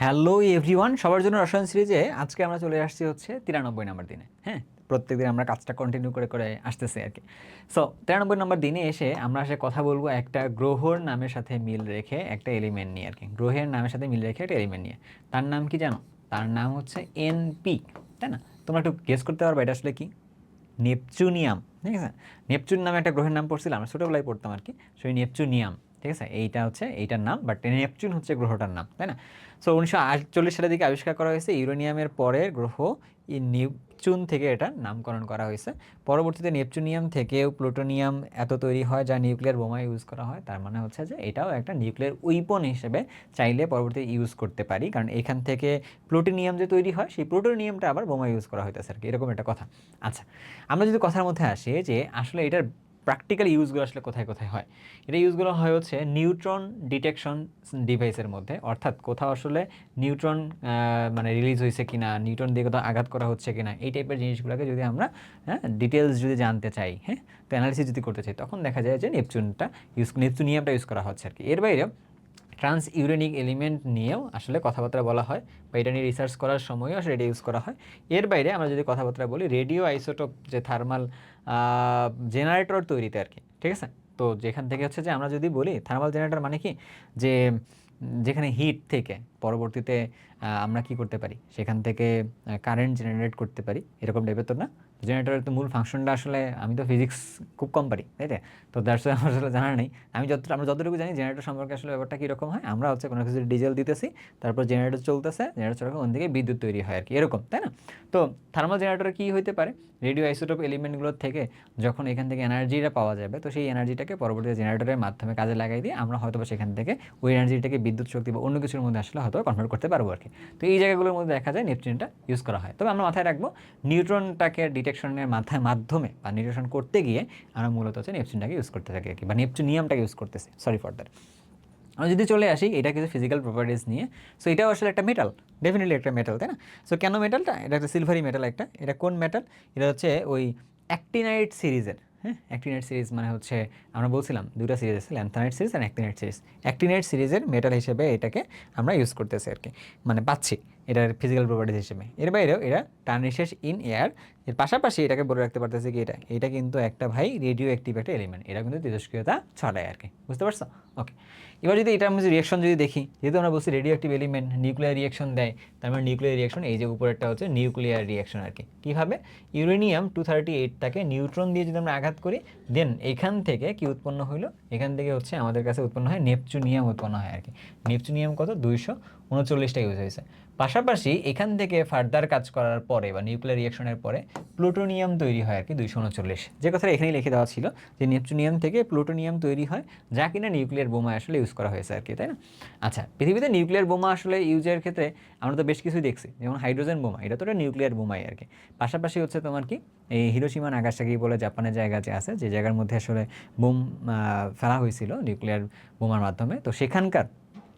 Hello everyone, সবার জন্য রসায়ন সিরিজে আজকে আমরা চলে আসছি হচ্ছে তিরানব্বই নম্বর দিনে হ্যাঁ? প্রত্যেক দিন আমরা কাজটা কন্টিনিউ করে করে আসতেছি আর কি। সো তিরানব্বই নম্বর দিনে এসে আমরা আসে কথা বলব একটা গ্রহর নামের সাথে মিল রেখে একটা এলিমেন্ট নিয়ে আর কি। গ্রহের নামের সাথে মিল রেখে একটা এলিমেন্ট নিয়ে। তার নাম কি জানো? তার নাম হচ্ছে এনপি তাই না? তোমরা একটু গেস করতে পারবে এটা আসলে কি? নেপচুনিয়াম, ঠিক আছে? নেপচুন নামে একটা গ্রহের নাম পড়ছিলাম, আমরা ছোটোবেলায় পড়তাম আর কি। সেই নেপচুনিয়াম। ঠিক আছে? এইটা হচ্ছে, এইটার নাম বাট নেপচুন হচ্ছে গ্রহটার নাম, তাই না? সো উনিশশো আটচল্লিশ সালের দিকে আবিষ্কার করা হয়েছে, ইউরেনিয়ামের পরের গ্রহ নেপচুন থেকে এটা নামকরণ করা হয়েছে। পরবর্তীতে নেপচুনিয়াম থেকেও প্লুটোনিয়াম এত তৈরি হয় যা নিউক্লিয়ার বোমা ইউজ করা হয়। তার মানে হচ্ছে যে এটাও একটা নিউক্লিয়ার উইপন হিসেবে চাইলে পরবর্তীতে ইউজ করতে পারি। কারণ এখান থেকে প্লুটোনিয়াম যে তৈরি হয়, সেই প্লুটোনিয়ামটা আবার বোমা ইউজ করা হইতেছে আর কি এরকম একটা কথা। আচ্ছা আমরা যদি কথার মধ্যে আসি যে আসলে এটার প্র্যাকটিক্যাল ইউজগুলো আসলে কোথায় কোথায় হয়? এটা ইউজগুলো হয় হচ্ছে নিউট্রন ডিটেকশন ডিভাইসের মধ্যে। অর্থাৎ কোথাও আসলে নিউট্রন মানে রিলিজ হয়েছে কি না নিউট্রন দিয়ে কোথাও আঘাত করা হচ্ছে কি না এই টাইপের জিনিসগুলোকে যদি আমরা হ্যাঁ ডিটেলস যদি জানতে চাই হ্যাঁ তো অ্যানালিসিস যদি করতে চাই, তখন দেখা যায় যে নেপচুনটা ইউজ নেপচুনিয়ামটা ইউজ করা হচ্ছে আর কি এর বাইরেও ট্রান্স ইউরেনিক এলিমেন্ট নিয়েও আসলে কথাবার্তা বলা হয় বা এটা নিয়ে রিসার্চ করার সময়ও আসলে এটা ইউজ করা হয়। এর বাইরে আমরা যদি কথাবার্তা বলি রেডিও আইসোটোপ যে থার্মাল জেনারেটর তৈরিতে আর কি, ঠিক আছে? তো যেখান থেকে হচ্ছে যে আমরা যদি বলি থার্মাল জেনারেটর মানে কি? যে, যেখানে হিট থেকে পরবর্তীতে আমরা কি করতে পারি? সেখান থেকে কারেন্ট জেনারেট করতে পারি। এরকম টাইপের তো না। জেনারেটরের তো মূল ফাংশনটা আসলে আমি তো ফিজিক্স খুব কম পারি, তাই তো? দ্যাটস আমার আসলে জানা নেই। আমি যত, আমরা যতটুকু জানি জেনারেটর সম্পর্কে আসলে ব্যাপারটা কীরকম হয়, আমরা হচ্ছে কোনো কিছু ডিজেল দিতেছি, তারপর জেনারেটর চলতেছে জেনারেটর চলার ওখান থেকে বিদ্যুৎ তৈরি হয় আর কি এরকম, তাই না? তো থার্মাল জেনারেটর কী হইতে পারে? রেডিও আইসোটোপ এলিমেন্টগুলোর থেকে যখন এখান থেকে এনার্জিটা পাওয়া যাবে, তো সেই এনার্জিটাকে পরবর্তীতে জেনারেটরের মাধ্যমে কাজে লাগাই দিয়ে আমরা হয়তো সেখান থেকে ওই এনার্জিটাকে বিদ্যুৎ শক্তি বা অন্য কিছুর মধ্যে আসলে হয়তো কনভার্ট করতে পারব আর কি। তো এই জায়গাগুলোর মধ্যে দেখা যায় নেপচুনটা ইউজ করা হয়। তবে আমরা মাথায় রাখব, নিউট্রনটাকে ডিটেকশনের মাথায় মাধ্যমে বা নিউট্রেশন করতে গিয়ে আমরা মূলত হচ্ছে নেপচুনটাকে ইউজ করতে থাকি আর কি, বা নেপচুনিয়ামটাকে ইউজ করতেছি। সরি ফর দ্যাট আমরা যদি চলে আসি এটা কিছু ফিজিক্যাল প্রপার্টিস নিয়ে সো এটাও আসলে একটা মেটাল ডেফিনেটলি একটা মেটাল তাই না? সো কেন মেটালটা এটা একটা সিলভারি মেটাল একটা। এটা কোন মেটাল এটা হচ্ছে ওই অ্যাক্টিনাইট সিরিজের। হ্যাঁ অ্যাক্টিনাইট সিরিজ মানে হচ্ছে, আমরা বলছিলাম দুটা সিরিজ আছে lanthanide series and actinide series actinide সিরিজের মেটাল হিসেবে এটাকে আমরা ইউজ করতেছি আর কি মানে পাচ্ছি এটার ফিজিক্যাল প্রপার্টিজ হিসেবে। এর বাইরেও এটা টার্নিশেস ইন এয়ার এর পাশাপাশি এটাকে বলে রাখতে পারতেছে কি এটা? এটা কিন্তু একটা ভাই রেডিও অ্যাক্টিভ একটা এলিমেন্ট এটা কিন্তু তেজস্ক্রিয়তা ছড়ায় আর কি বুঝতে পারছ? ওকে এবার যদি এটা আমি রিয়াকশন যদি দেখি, যেহেতু আমরা বলছি radioactive element nuclear reaction দেয়, তার মানে নিউক্লিয়ার রিয়াকশন এই যে উপরেরটা হচ্ছে নিউক্লিয়ার রিয়াকশন আর কি কীভাবে? ইউরেনিয়াম টু থার্টি এইটটাকে নিউট্রন দিয়ে যদি আমরা আঘাত করি দেন এখান থেকে কি উৎপন্ন হইল? এখান থেকে হচ্ছে আমাদের কাছে উৎপন্ন হয় নেপচুনিয়াম উৎপন্ন হয় আর কি নেপচুনিয়াম কত? দুইশো উনচল্লিশটা ইউজ হয়েছে। পাশাপাশি এখান থেকে ফার্দার কাজ করার পরে বা নিউক্লিয়ার রিয়াকশনের পরে প্লুটোনিয়াম তৈরি হয় আর কি দুইশো উনচল্লিশ। যে কথাটা এখানেই লিখে দেওয়া ছিল যে নেপচুনিয়াম থেকে প্লুটোনিয়াম তৈরি হয়, যা কিনা নিউক্লিয়ার বোমা আসলে ইউজ করা হয়েছে আর কি, তাই না? আচ্ছা পৃথিবীতে নিউক্লিয়ার বোমা আসলে ইউজের ক্ষেত্রে আমরা তো বেশ কিছুই দেখছি, যেমন হাইড্রোজেন বোমা, এটা তো নিউক্লিয়ার বোমাই আর কি। পাশাপাশি হচ্ছে তোমার কি, এই হিরোসীমা নাগাসাকি বলে জাপানের জায়গা যে আছে, যে জায়গার মধ্যে আসলে বোম ফেলা হয়েছিল নিউক্লিয়ার বোমার মাধ্যমে, তো সেখানকার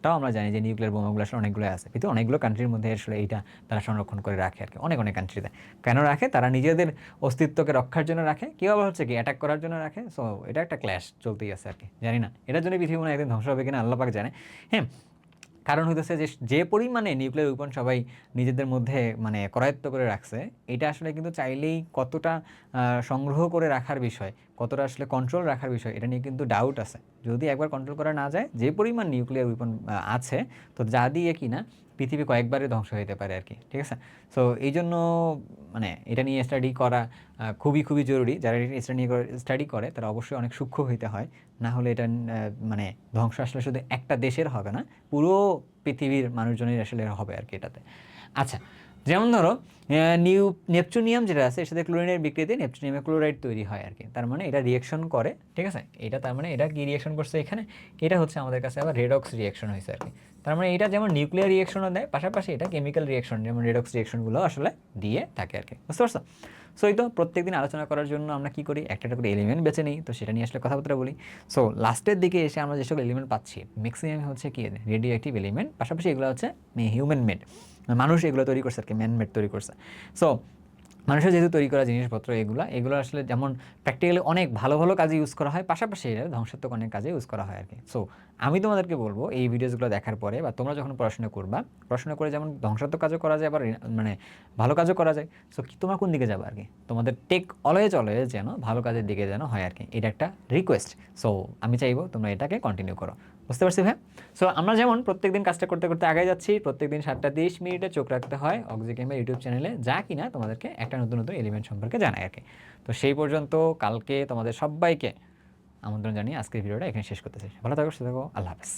তাও আমরা জানি যে নিউক্লিয়ার বোমাগুলো আসলে অনেকগুলো আছে। কিন্তু অনেকগুলো কান্ট্রির মধ্যে আসলে এইটা তারা সংরক্ষণ করে রাখে আর কি। অনেক অনেক কান্ট্রিতে কেন রাখে? তারা নিজেদের অস্তিত্বকে রক্ষার জন্য রাখে। কেউ আবার হচ্ছে কি? অ্যাটাক করার জন্য রাখে। সো এটা একটা ক্ল্যাশ চলতেই আছে আর কি। জানি না। এটার জন্য পৃথিবী মনে একদিন ধ্বংস হবে কিনা আল্লাহ পাক জানে। হ্যাঁ কারণ হইতেছে যে যে পরিমাণে নিউক্লিয়ার উইপন সবাই নিজেদের মধ্যে মানে করায়ত্ত করে রাখছে, এটা আসলে কিন্তু চাইলেই কতটা সংগ্রহ করে রাখার বিষয়। কতটা আসলে কন্ট্রোল রাখার বিষয়, এটা নিয়ে কিন্তু ডাউট আছে। যদি একবার কন্ট্রোল করা না যায়, যে পরিমাণ নিউক্লিয়ার উইপন আছে, তো যা দিয়ে কিনা পৃথিবী কয়েকবারে ধ্বংস হতে পারে আর কি, ঠিক আছে? সো এই জন্য মানে এটা নিয়ে স্টাডি করা খুবই খুবই জরুরি। যারা এটা নিয়ে স্টাডি করে তারা অবশ্যই অনেক সূক্ষ্ম হইতে হয়। না হলে এটা মানে ধ্বংস আসলে শুধু একটা দেশের হবে না, পুরো পৃথিবীর মানুষজনের আসলে হবে আর কি এটাতে। আচ্ছা যেমন ধরো নিউ নেপচুনিয়াম যেটা আছে, এর সাথে ক্লোরিনের বিক্রিতে নেপচুনিয়ামে ক্লোরাইড তৈরি হয় আর কি। তার মানে এটা রিয়েকশন করে, ঠিক আছে? এটা তার মানে এটা কি রিয়েকশন করছে এখানে? এটা হচ্ছে আমাদের কাছে আবার রেডক্স রিয়েকশন হয়েছে আর কি। তার মানে এটা যেমন নিউক্লিয়ার রিয়াকশনও দেয়, পাশাপাশি এটা কেমিক্যাল রিয়াকশন যেমন রেডক্স রিয়াকশনগুলো আসলে দিয়ে থাকে আর কি। বুঝতে পারছ? সো এই তো প্রত্যেকদিন আলোচনা করার জন্য আমরা কি করি? একটা একটা করে এলিমেন্ট বেছে নিই, তো সেটা নিয়ে আসলে কথাবার্তা বলি। সো লাস্টের দিকে এসে আমরা যেসব এলিমেন্ট পাচ্ছি ম্যাক্সিমাম হচ্ছে কি? রেডিও অ্যাক্টিভ এলিমেন্ট পাশাপাশি এগুলো হচ্ছে হিউম্যান মেড মানুষ এগুলো তৈরি করছে আর কি ম্যান মেড তৈরি করছে। সো মানুষের যেহেতু তৈরি করা জিনিসপত্র এগুলো এগুলো আসলে যেমন প্র্যাকটিক্যালি অনেক ভালো ভালো কাজে ইউজ করা হয়, পাশাপাশি এটা ধ্বংসাত্মক অনেক কাজে ইউজ করা হয় আর কি সো আমি তোমাদেরকে বলব এই ভিডিওসগুলো দেখার পরে বা তোমরা যখন পড়াশোনা করবা, পড়াশোনা করে যেমন ধ্বংসাত্মক কাজও করা যায়, আবার মানে ভালো কাজও করা যায়। সো কি তোমরা কোন দিকে যাবে আর কি তোমাদের টেক অলওয়েজ অলওয়েজ যেন ভালো কাজের দিকে যেন হয় আর কি এটা একটা রিকোয়েস্ট সো আমি চাইব তোমরা এটাকে কন্টিনিউ করো। বুঝতে পারছি ভাই? সো আমরা যেমন প্রত্যেক দিন কাজটা করতে করতে আগে যাচ্ছি প্রত্যেক দিন সাতটা তিরিশ মিনিটে চোখ রাখতে হয় অক্সিগেমের ইউটিউব চ্যানেলে যা কি না তোমাদেরকে একটা নতুন নতুন এলিমেন্ট সম্পর্কে জানায় আর কি। তো সেই পর্যন্ত কালকে তোমাদের সবাইকে আমন্ত্রণ জানিয়ে আজকের ভিডিওটা এখানে শেষ করতেছি। ভালো থাকো, সুস্থ থাকো, আল্লাহ হাফেজ।